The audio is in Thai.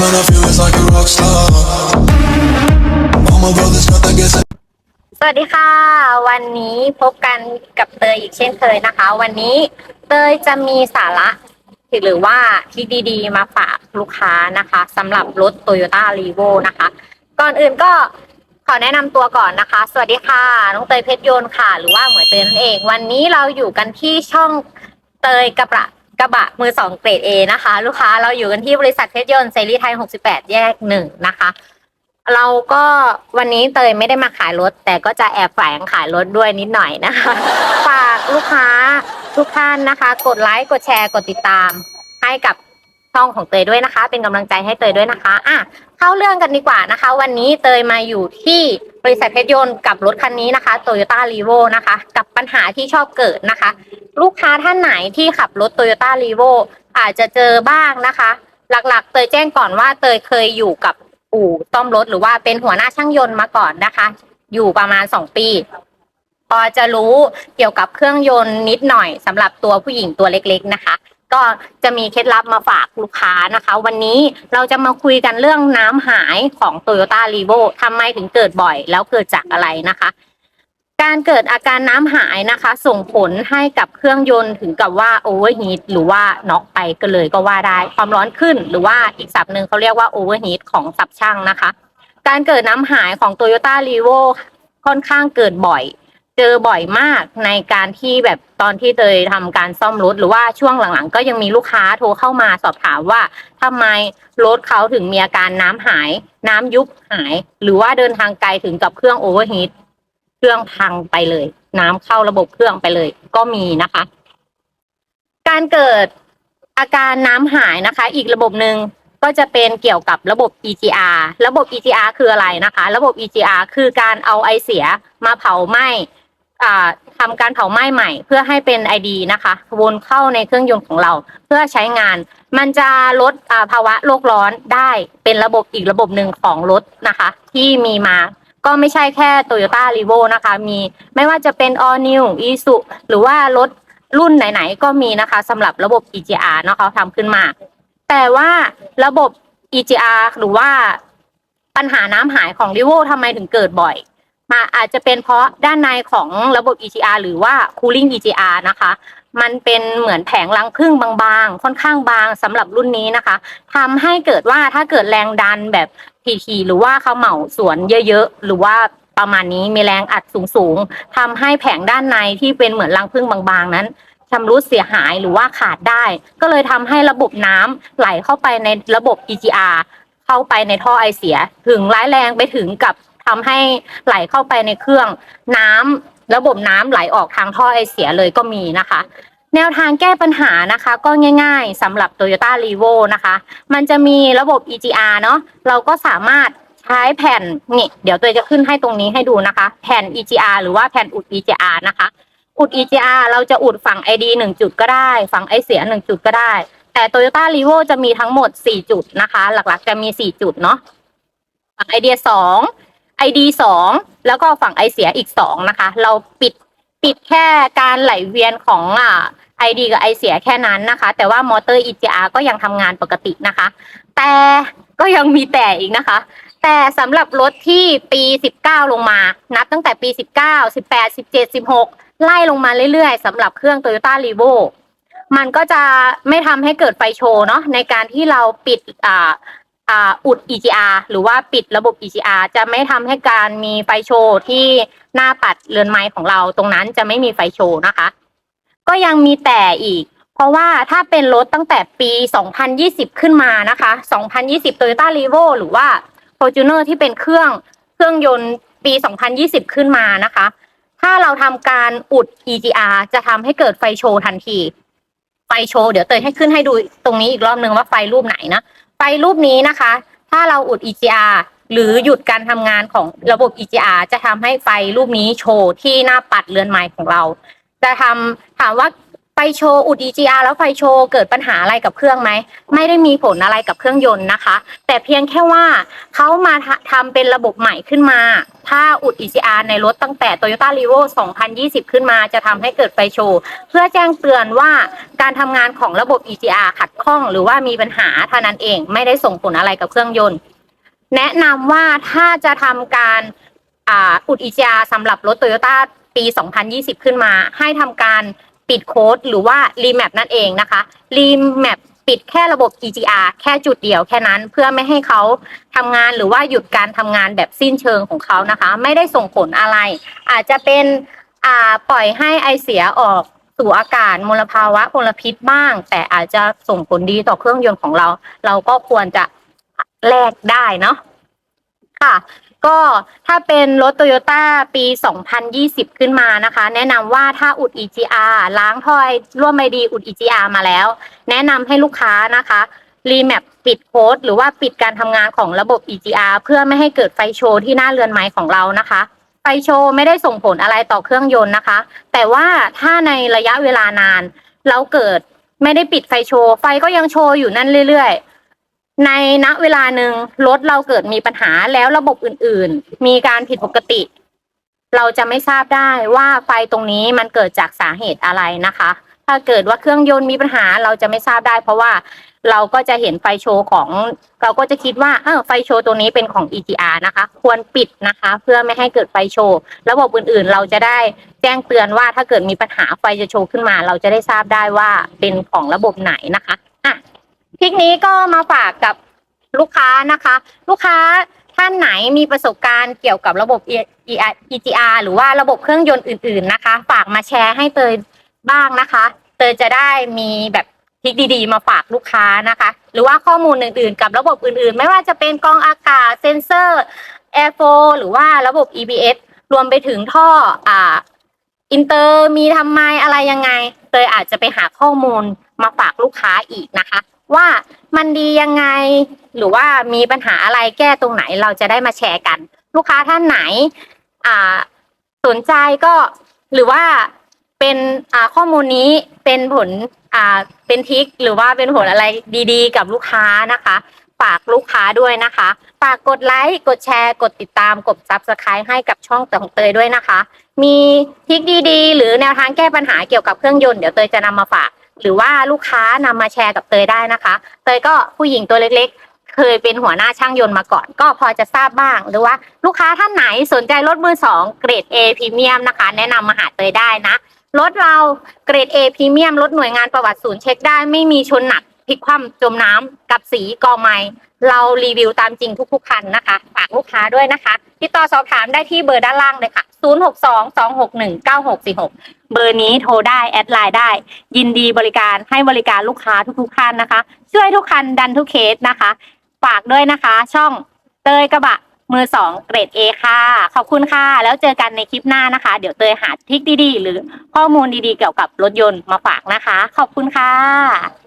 man, I feel it's like a rock star. All my brothers got that gas. สวัสดีค่ะ วันนี้พบกันกับเตยอีกเช่นเคยนะคะ วันนี้เตยจะมีสาระหรือว่าที่ดีๆ มาฝากลูกค้านะคะสำหรับรถ Toyota r e v o นะคะ ก่อนอื่นก็ขอแนะนำตัวก่อนนะคะ สวัสดีค่ะ น้องเตยเพชรโยนค่ะ หรือว่าเหมือนเตยนั่นเอง วันนี้เราอยู่กันที่ช่องเตยกระบะ กระบะมือสองเกรด A นะคะ ลูกค้าเราอยู่กันที่บริษัทเพชรยนต์เซรีไทย 68 แยกหนึ่งนะคะ เราก็วันนี้เตยไม่ได้มาขายรถ แต่ก็จะแอบแฝงขายรถด้วยนิดหน่อยนะคะ ฝากลูกค้าทุกท่านนะคะ กดไลค์กดแชร์กดติดตาม ให้กับช่องของเตยด้วยนะคะ เป็นกำลังใจให้เตยด้วยนะคะ อะเข้าเรื่องกันดีกว่านะคะ วันนี้เตยมาอยู่ที่ บริษัทเพชรยนต์กับรถคันนี้นะคะ Toyota r e v o นะคะ กับปัญหาที่ชอบเกิดนะคะ ลูกค้าท่านไหนที่ขับรถ Toyota r e v o อาจจะเจอบ้างนะคะ หลักๆ เตยแจ้งก่อนว่าเตยเคยอยู่กับอู่ซ่อมรถหรือว่าเป็นหัวหน้าช่างยนต์มาก่อนนะคะ อยู่ประมาณสองปีพอจะรู้เกี่ยวกับเครื่องยนต์นิดหน่อยสำหรับตัวผู้หญิงตัวเล็กๆนะคะ ก็จะมีเคล็ดลับมาฝากลูกค้านะคะ วันนี้เราจะมาคุยกันเรื่องน้ำหายของ Toyota r e v o ทำไมถึงเกิดบ่อย แล้วเกิดจากอะไรนะคะ การเกิดอาการน้ำหายนะคะ ส่งผลให้กับเครื่องยนต์ถึงกับว่าโอเวอร์ฮีทหรือว่าน็อกไปก็เลยก็ว่าได้ ความร้อนขึ้นหรือว่าอีกศัพท์หนึ่งเขาเรียกว่าโอเวอร์ฮีทของศัพท์ช่างนะคะ การเกิดน้ำหายของ Toyota r e v o ค่อนข้างเกิดบ่อย เจอบ่อยมากในการที่แบบตอนที่เตยทำการซ่อมรถหรือว่าช่วงหลังๆ ก็ยังมีลูกค้าโทรเข้ามาสอบถามว่าทำไมรถเขาถึงมีอาการน้ำหาย น้ำยุบหาย หรือว่าเดินทางไกลถึงกับเครื่องโอเวอร์ฮีทเครื่องพังไปเลย น้ำเข้าระบบเครื่องไปเลย ก็มีนะคะ การเกิดอาการน้ำหายนะคะ อีกระบบหนึ่งก็จะเป็นเกี่ยวกับระบบ EGR ระบบ EGR คืออะไรนะคะ ระบบ EGR คือการเอาไอเสียมาเผาไหม้ อ่าทำการเผาไหม้ใหม่ เพื่อให้เป็น ID นะคะวนเข้าในเครื่องยนต์ของเรา เพื่อใช้งาน มันจะลดอ่าภาวะโลกร้อนได้เป็นระบบอีกระบบหนึ่งของรถนะคะ ที่มีมาก็ไม่ใช่แค่ Toyota r e v o นะคะ มีไม่ว่าจะเป็น All New i s u หรือว่ารถรุ่นไหนๆ ก็มีนะคะสำหรับระบบ EGR เนาะเขาทำขึ้นมา แต่ว่าระบบ EGR หรือว่าปัญหาน้ำหายของ r e v o ทำไมถึงเกิดบ่อย มาอาจจะเป็นเพราะด้านในของระบบ EGR หรือว่า cooling EGR นะคะ มันเป็นเหมือนแผงรังผึ้งบางๆ ค่อนข้างบางสำหรับรุ่นนี้นะคะทำให้เกิดว่าถ้าเกิดแรงดันแบบทีๆหรือว่าเขาเหมาสวนเยอะๆ หรือว่าประมาณนี้มีแรงอัดสูงๆทำให้แผงด้านในที่เป็นเหมือนรังผึ้งบางๆ นั้นชำรุดเสียหายหรือว่าขาดได้ ก็เลยทำให้ระบบน้ำไหลเข้าไปในระบบ EGR เข้าไปในท่อไอเสีย ถึงร้ายแรงไปถึงกับ ทำให้ไหลเข้าไปในเครื่องน้ำระบบน้ำไหลออกทางท่อไอเสียเลยก็มีนะคะ แนวทางแก้ปัญหานะคะก็ง่ายๆสำหรับ Toyota r e v o นะคะ มันจะมีระบบ EGR เนาะเราก็สามารถใช้แผ่นนี่เดี๋ยวตัวจะขึ้นให้ตรงนี้ให้ดูนะคะ แผ่น EGR หรือว่าแผ่นอุด EGR นะคะ อุด EGR เราจะอุดฝั่ง ID หนึ่งจุดก็ได้ ฝั่งไอเสียหนึ่งจุดก็ได้ แต่ Toyota r e v o จะมีทั้งหมด 4 จุดนะคะ หลักๆจะมี 4 จุดเนาะฝั่งไอเดียสอง ID สองแล้วก็ฝั่งไอเสียอีกสองนะคะ เราปิดปิดแค่การไหลเวียนของอ่า ID กับไอเสียแค่นั้นนะคะ แต่ว่ามอเตอร์ EGR ก็ยังทำงานปกตินะคะ แต่ก็ยังมีแต่อีกนะคะ แต่สำหรับรถที่ปี 19 ลงมา นับตั้งแต่ปี 19 18 17 16 ไล่ลงมาเรื่อยๆสำหรับเครื่อง Toyota r e v o มันก็จะไม่ทำให้เกิดไฟโชว์เนาะในการที่เราปิดอ่าอ่า อุด EGR หรือว่าปิดระบบ EGR จะไม่ทำให้การมีไฟโชว์ที่หน้าปัดเรือนไม้ของเราตรงนั้นจะไม่มีไฟโชว์นะคะ ก็ยังมีแต่อีก เพราะว่าถ้าเป็นรถตั้งแต่ปี 2020 ขึ้นมานะคะ 2020 Toyota r e v o หรือว่า Fortuner ที่เป็นเครื่องเครื่องยนต์ปี 2020 ขึ้นมานะคะ ถ้าเราทำการอุด EGR จะทำให้เกิดไฟโชว์ทันที ไฟโชว์เดี๋ยวเตยให้ขึ้นให้ดูตรงนี้อีกรอบนึงว่าไฟรูปไหนนะ ไฟรูปนี้นะคะ ถ้าเราอุด EGR หรือหยุดการทำงานของระบบ EGR จะทำให้ไฟรูปนี้โชว์ที่หน้าปัดเรือนไม้ของเรา จะทำถามว่า ฟโชว์อุด EGR แล้วไฟโชว์เกิดปัญหาอะไรกับเครื่องไหม ไม่ได้มีผลอะไรกับเครื่องยนต์นะคะ แต่เพียงแค่ว่าเขามาทำทำเป็นระบบใหม่ขึ้นมา ถ้าอุด EGR ในรถตั้งแต่ Toyota r e v o 2020 ขึ้นมาจะทำให้เกิดไฟโชว์ เพื่อแจ้งเตือนว่าการทำงานของระบบ EGR ขัดข้อง หรือว่ามีปัญหาเท่านั้นเอง ไม่ได้ส่งผลอะไรกับเครื่องยนต์ แนะนำว่าถ้าจะทำการอ,อุด EGR สำหรับรถ Toyota ปี 2020 ขึ้นมา ให้ทำการ ปิดโค้ดหรือว่า remap นั่นเองนะคะ remap ปิดแค่ระบบ EGR แค่จุดเดียวแค่นั้นเพื่อไม่ให้เขาทำงานหรือว่าหยุดการทำงานแบบสิ้นเชิงของเขานะคะ ไม่ได้ส่งผลอะไร อาจจะเป็นอ่าปล่อยให้ไอเสียออกสู่อากาศมลภาวะมลพิษบ้าง แต่อาจจะส่งผลดีต่อเครื่องยนต์ของเรา เราก็ควรจะแลกได้เนาะค่ะ ก็ถ้าเป็นรถโตโยต้าปี 2020 ขึ้นมานะคะ แนะนำว่าถ้าอุด EGR ล้างถ้อยร่วมไมดีอุด EGR มาแล้ว แนะนำให้ลูกค้านะคะรีแมปปิดโค้ดหรือว่าปิดการทำงานของระบบ EGR เพื่อไม่ให้เกิดไฟโชว์ที่หน้าเรือนไม้ของเรานะคะ ไฟโชว์ไม่ได้ส่งผลอะไรต่อเครื่องยนต์นะคะ แต่ว่าถ้าในระยะเวลานาน เราเกิดไม่ได้ปิดไฟโชว์ ไฟก็ยังโชว์อยู่นั่นเรื่อยๆ ในณเวลาหนึ่งรถเราเกิดมีปัญหาแล้วระบบอื่น ๆ มีการผิดปกติ เราจะไม่ทราบได้ว่าไฟตรงนี้มันเกิดจากสาเหตุอะไรนะคะ ถ้าเกิดว่าเครื่องยนต์มีปัญหาเราจะไม่ทราบได้ เพราะว่าเราก็จะเห็นไฟโชว์ของ เราก็จะคิดว่าเออไฟโชว์ตัวนี้เป็นของ EGR นะคะ ควรปิดนะคะ เพื่อไม่ให้เกิดไฟโชว์ระบบอื่นๆ เราจะได้แจ้งเตือนว่าถ้าเกิดมีปัญหาไฟจะโชว์ขึ้นมา เราจะได้ทราบได้ว่าเป็นของระบบไหนนะคะ คลิกนี้ก็มาฝากกับลูกค้านะคะ ลูกค้าท่านไหนมีประสบการณ์เกี่ยวกับระบบ EGR หรือว่าระบบเครื่องยนต์อื่น ๆนะคะ ฝากมาแชร์ให้เตยบ้างนะคะ เตยจะได้มีแบบทริคดีๆ มาฝากลูกค้านะคะ หรือว่าข้อมูลอื่นๆ กับระบบอื่นๆ ไม่ว่าจะเป็นกรองอากาศเซนเซอร์ Air f l o w หรือว่าระบบ EBS รวมไปถึงท่ออ่าอินเตอร์มีทำไมอะไรยังไง เตยอาจจะไปหาข้อมูลมาฝากลูกค้าอีกนะคะ ว่ามันดียังไง หรือว่ามีปัญหาอะไรแก้ตรงไหนเราจะได้มาแชร์กัน ลูกค้าท่านไหนอ่าสนใจก็หรือว่าเป็นอ่าข้อมูลนี้เป็นผลอ่าเป็นทิคหรือว่าเป็นผลอะไรดีๆ กับลูกค้านะคะฝากลูกค้าด้วยนะคะฝากกดไลค์กดแชร์กดติดตามกด subscribe ให้กับช่องของเตยด้วยนะคะ มีทิคดีๆ หรือแนวทางแก้ปัญหาเกี่ยวกับเครื่องยนต์เดี๋ยวเตยจะนำมาฝาก หรือว่าลูกค้านำมาแชร์กับเตยได้นะคะ เตยก็ผู้หญิงตัวเล็กๆ เคยเป็นหัวหน้าช่างยนต์มาก่อน ก็พอจะทราบบ้าง หรือว่าลูกค้าท่านไหนสนใจรถมือสองเกรด A พรีเมียมนะคะ แนะนำมาหาเตยได้นะรถเราเกรด A พรีเมียมรถหน่วยงานประวัติศูนย์เช็คได้ไม่มีชนหนัก ลิกคว่ำจมน้ำกับสีกอไม้เรารีวิวตามจริงทุกๆคันนะคะ ฝากลูกค้าด้วยนะคะ ติดต่อสอบถามได้ที่เบอร์ด้านล่างเลยค่ะ 0622619646 เบอร์นี้โทรได้แอดไลน์ได้ ยินดีบริการให้บริการลูกค้าทุกๆท่านนะคะ ช่วยทุกคันดันทุกเคสนะคะ ฝากด้วยนะคะ ช่องเตยกระบะมือสองเกรด A ค่ะ ขอบคุณค่ะ แล้วเจอกันในคลิปหน้านะคะ เดี๋ยวเตยหาทริคดีๆ หรือข้อมูลดีๆ เกี่ยวกับรถยนต์มาฝากนะคะ ขอบคุณค่ะ